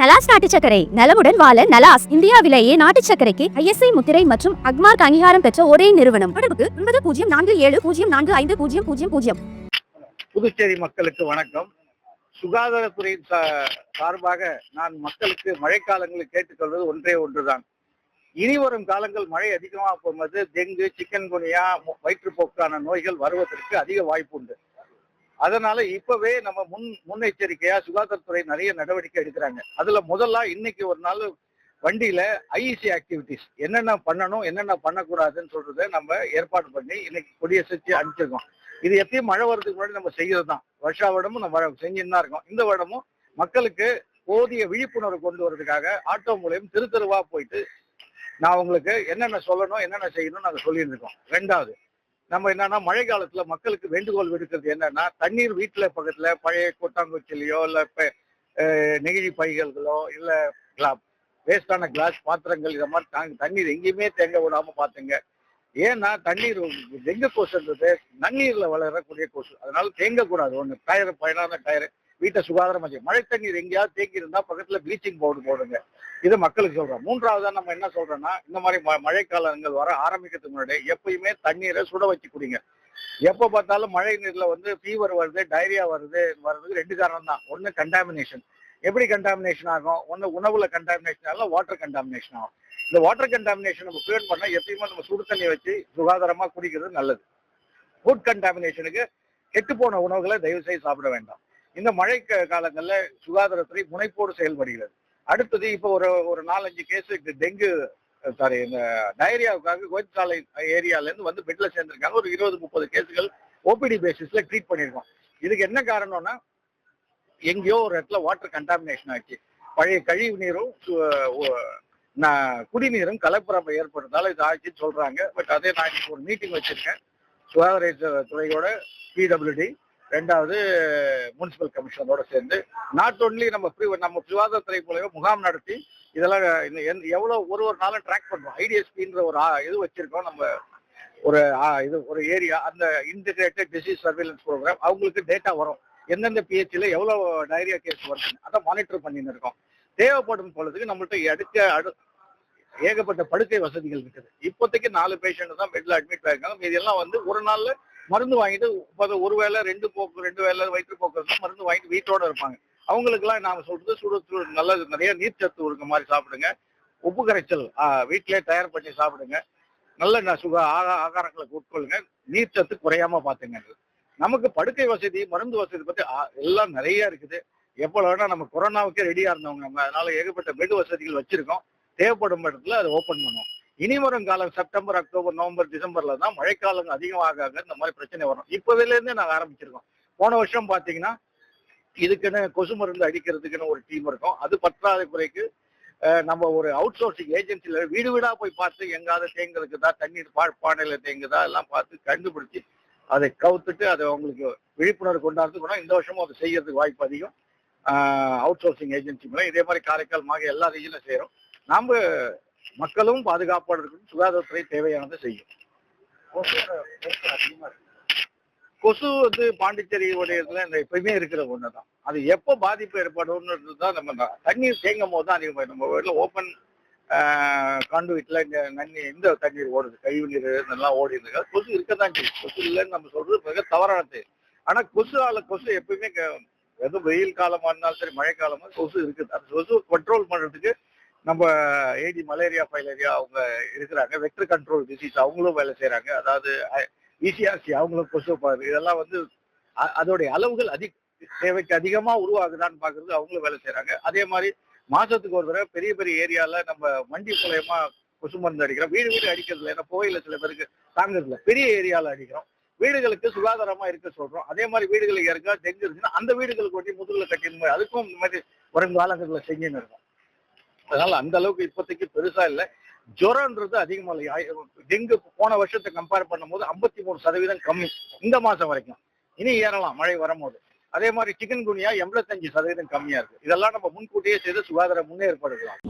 நலாஸ் நாட்டு சக்கரை நலமுடன் வாழ நலாஸ் இந்தியாவிலேயே நாட்டு சக்கரைக்கு ஐஎஸ்ஐ முத்திரை மற்றும் அக்மார்க் அங்கீகாரம் பெற்ற ஒரே நிறுவனம். தொடர்புக்கு ஒன்பது பூஜ்ஜியம் நான்கு ஏழு பூஜ்ஜியம் நான்கு ஐந்து பூஜ்ஜியம் பூஜ்ஜியம் பூஜ்ஜியம். புதுச்சேரி மக்களுக்கு வணக்கம். சுகாதாரத்துறை சார்பாக நான் மக்களுக்கு மழைக்காலங்களில் கேட்டுக்கொள்வது ஒன்றே ஒன்றுதான். இனி வரும் காலங்கள் மழை அதிகமாக போகும்போது டெங்கு சிக்கன் குனியா வயிற்றுப்போக்கான நோய்கள் வருவதற்கு அதிக வாய்ப்பு உண்டு அதனால இப்பவே நம்ம முன் முன்னெச்சரிக்கையா சுகாதாரத்துறை நிறைய நடவடிக்கை எடுக்கிறாங்க. அதுல முதல்ல இன்னைக்கு ஒரு நாள் வண்டியில ஐஇசி ஆக்டிவிட்டிஸ் என்னென்ன பண்ணணும் என்னென்ன பண்ணக்கூடாதுன்னு சொல்றதை நம்ம ஏற்பாடு பண்ணி இன்னைக்கு கொடியசைச்சு அனுப்பிச்சிருக்கோம். இது எப்பயும் மழை வர்றதுக்கு முன்னாடி நம்ம செய்யறது தான் வருஷா வருடமும் நம்ம செஞ்சுன்னு தான் இருக்கோம். இந்த வருடமும் மக்களுக்கு போதிய விழிப்புணர்வு கொண்டு வர்றதுக்காக ஆட்டோ மூலியம் திரு தெருவா போயிட்டு நான் உங்களுக்கு என்னென்ன சொல்லணும் என்னென்ன செய்யணும் நாங்கள் சொல்லியிருந்திருக்கோம் ரெண்டாவது நம்ம என்னன்னா மழை காலத்துல மக்களுக்கு வேண்டுகோள் விடுக்கிறது என்னன்னா தண்ணீர் வீட்டுல பக்கத்துல பழைய கொட்டாங்குச்சிலையோ இல்ல நெகிழி பைகள்களோ இல்ல வேஸ்டான கிளாஸ் பாத்திரங்கள் இதை மாதிரி தாங்க தண்ணீர் எங்கேயுமே தேங்க விடாம பாத்துங்க. ஏன்னா தண்ணீர் டெங்கு கொசுன்றது? நன்னீர்ல வளரக்கூடிய கொசு. அதனால தேங்க கூடாது ஒண்ணு டயர் பயனான டயர் வீட்டை சுகாதாரம் வச்சு மழை தண்ணீர் எங்கேயாவது தேங்கி இருந்தா பக்கத்துல ப்ளீச்சிங் பவுடர் போடுங்க. இது மக்களுக்கு சொல்றோம் மூன்றாவதா நம்ம என்ன சொல்றோம்னா இந்த மாதிரி ம- மழைக்காலங்கள் வர ஆரம்பிக்கிறதுக்கு முன்னாடி எப்பயுமே தண்ணீரை சுட வச்சு குடிங்க. எப்போ பார்த்தாலும் மழை நீர்ல வந்து ஃபீவர் வருது டைரியா வருது வர்றதுக்கு ரெண்டு காரணம் தான். ஒன்னு கண்டாமினேஷன் எப்படி கண்டாமினேஷன் ஆகும்? ஒன்னு உணவுல கண்டாமினேஷன் ஆகும் வாட்டர் கண்டாமினேஷன் ஆகும். இந்த வாட்டர் கண்டாமினேஷன் நம்ம ப்ரிவென்ட் பண்ணால் எப்பயுமே நம்ம சுடு தண்ணி வச்சு சுகாதாரமா குடிக்கிறது நல்லது. ஃபுட் கண்டாமினேஷனுக்கு கெட்டு போன உணவுகளை தயவு செய்து சாப்பிட வேண்டாம். இந்த மழை காலங்களில் காலங்கள்ல சுகாதாரத்துறை முனைப்போடு செயல்படுகிறது. அடுத்தது இப்போ ஒரு ஒரு நாலஞ்சு கேஸு டெங்கு சாரி இந்த டயரியாவுக்காக கோயிற்சாலை ஏரியாலேருந்து வந்து பெட்ல சேர்ந்திருக்காங்க. ஒரு இருபது முப்பது கேஸுகள் ஓபிடி பேசிஸ்ல ட்ரீட் பண்ணியிருக்கோம். இதுக்கு என்ன காரணம்னா எங்கேயோ ஒரு இடத்துல வாட்டர் கண்டாமினேஷன் ஆச்சு. பழைய கழிவு நீரும் குடிநீரும் கலப்புறப்ப ஏற்படுறதால இது ஆச்சுன்னு சொல்றாங்க. பட் அதே நான் ஒரு மீட்டிங் வச்சிருக்கேன். சுகாதார துறையோட பிடபிள்யூடி ரெண்டாவது முனிசிபல் கமிஷனரோட சேர்ந்து நாட் ஒன்லி நம்ம pre- நம்ம சுகாதாரத்துறை மூலயமா முகாம் நடத்தி இதெல்லாம் எவ்வளோ எவ்வளவு ஒரு ஒரு நாளும் ட்ராக் பண்ணுவோம். ஐடிஎஸ்பின்ற ஒரு இது வச்சிருக்கோம் நம்ம ஒரு ஆ, இது ஒரு ஏரியா அந்த இன்டிகிரேட்டட் டிசீஸ் சர்வேலன்ஸ் ப்ரோக்ராம் அவங்களுக்கு டேட்டா வரும். எந்தெந்த பிஹெச்ல எவ்வளவு டைரியா கேஸ் வருது அதை மானிட்டர் பண்ணின்னு இருக்கோம். தேவைப்படும் பொழுதுக்கு நம்மள்ட்ட அடுக்க அடு ஏகப்பட்ட படுக்கை வசதிகள் இருக்குது. இப்போதைக்கு நாலு பேஷண்ட் தான் பெட்ல அட்மிட் ஆயிருக்காங்க. மீதி எல்லாம் வந்து ஒரு நாள்ல மருந்து வாங்கிட்டு இப்ப ஒரு வேளை ரெண்டு போக்கு ரெண்டு வேலை வயிற்றுப்போக்கு மருந்து வாங்கிட்டு வீட்டோட இருப்பாங்க. அவங்களுக்குலாம் நாம சொல்றது சுடு சுடு நல்ல நிறைய நீர்ச்சத்து இருக்க மாதிரி சாப்பிடுங்க. உப்பு கரைச்சல் வீட்டிலே தயார் பண்ணி சாப்பிடுங்க. நல்ல சுக ஆகா ஆகாரங்களை உட்கொள்ளுங்க. நீர்ச்சத்து குறையாம பாத்துங்க நமக்கு படுக்கை வசதி மருந்து வசதி பத்தி எல்லாம் நிறைய இருக்குது. எப்போ வேணா நம்ம கொரோனாவுக்கே ரெடியா இருந்தவங்க நம்ம அதனால ஏகப்பட்ட பெட் வசதிகள் வச்சிருக்கோம். தேவைப்படும் இடத்துல அதை ஓபன் பண்ணுவோம். இனி வரும் காலம் செப்டம்பர் அக்டோபர் நவம்பர் டிசம்பர்ல தான் மழைக்காலம் அதிகமாக இந்த மாதிரி பிரச்சனை வரும். இப்போதுல இருந்தே நாங்க ஆரம்பிச்சிருக்கோம். போன வருஷம் பாத்தீங்கன்னா இதுக்குன்னு கொசு மருந்து அடிக்கிறதுக்குன்னு ஒரு டீம் இருக்கும். அது பற்றாத குறைக்கு நம்ம ஒரு அவுட் சோர்சிங் ஏஜென்சில வீடு வீடா போய் பார்த்து எங்காவது தேங்குறதுக்குதா தண்ணீர் பா பானையில தேங்குதா எல்லாம் பார்த்து கண்டுபிடிச்சு அதை கவுத்துட்டு அதை அவங்களுக்கு விழிப்புணர்வு கொண்டாடுறதுக்கு இந்த வருஷமும் அதை செய்யறதுக்கு வாய்ப்பு அதிகம். அவுட் சோர்சிங் ஏஜென்சி மூலம். இதே மாதிரி காரைக்கால் மாக எல்லா ரீஜனும் செய்யறோம் நாம மக்களும் பாதுகாப்பாக இருக்கணும் சுகாதாரத்துறை தேவையானதை செய்யும். கொசு வந்து பாண்டிச்சேரி இதுல இந்த எப்பயுமே இருக்கிற ஒண்ணுதான். அது எப்போ பாதிப்பு ஏற்படும் தான். நம்ம தண்ணீர் தேங்கும் போது தான் அதிகமாக நம்ம வீட்டில் ஓப்பன் காண்டுவீட்டில் இங்க நன்னி இந்த தண்ணீர் ஓடுது. கழிவு நீர் இதெல்லாம் ஓடி இருக்கு கொசு இருக்கதான் செய்யும். கொசு இல்லைன்னு நம்ம சொல்றது மிக தவறானது ஆனா கொசு ஆல கொசு எப்பயுமே எதுவும் வெயில் காலமா இருந்தாலும் சரி மழை காலமா கொசு இருக்குது. அந்த கொசு கண்ட்ரோல் பண்றதுக்கு நம்ம ஏடி மலேரியா ஃபைலேரியா அவங்க இருக்கிறாங்க. வெக்டர் கண்ட்ரோல் டிசீஸ் அவங்களும் வேலை செய்யறாங்க அதாவது இசிஆர்சி அவங்களும் கொசு பாரு இதெல்லாம் வந்து அ- அதோடைய அளவுகள் அதிக தேவைக்கு அதிகமா உருவாகுதான்னு பாக்குறது அவங்களும் வேலை செய்கிறாங்க அதே மாதிரி மாசத்துக்கு ஒரு தடவை பெரிய பெரிய ஏரியால நம்ம வண்டி மூலயமா கொசு மருந்து அடிக்கிறோம். வீடு வீடு அடிக்கிறதுல ஏன்னா புகையில சில பேருக்கு தாங்குறதுல பெரிய ஏரியால அடிக்கிறோம். வீடுகளுக்கு சுகாதாரமா இருக்க சொல்றோம். அதே மாதிரி வீடுகளுக்கு இருக்கா டெங்கு இருக்குன்னா அந்த வீடுகளுக்கு ஒட்டி முதுகுல கட்டின அதுக்கும் இந்த மாதிரி வருங்காலங்களில் செஞ்சுன்னு இருக்கும். அதனால அந்த அளவுக்கு இப்போதைக்கு பெருசா இல்லை. ஜுரம்ன்றது அதிகமா இல்லை. டெங்கு போன வருஷத்தை கம்பேர் பண்ணும்போது ஐம்பத்தி மூணு சதவீதம் கம்மி இந்த மாசம் வரைக்கும். இனி ஏறலாம் மழை வரும்போது. அதே மாதிரி சிக்கன் குனியா எண்பத்தஞ்சு சதவீதம் கம்மியா இருக்கு. இதெல்லாம் நம்ம முன்கூட்டியே செய்து சுகாதார முன்னேற்பாடுகளாம்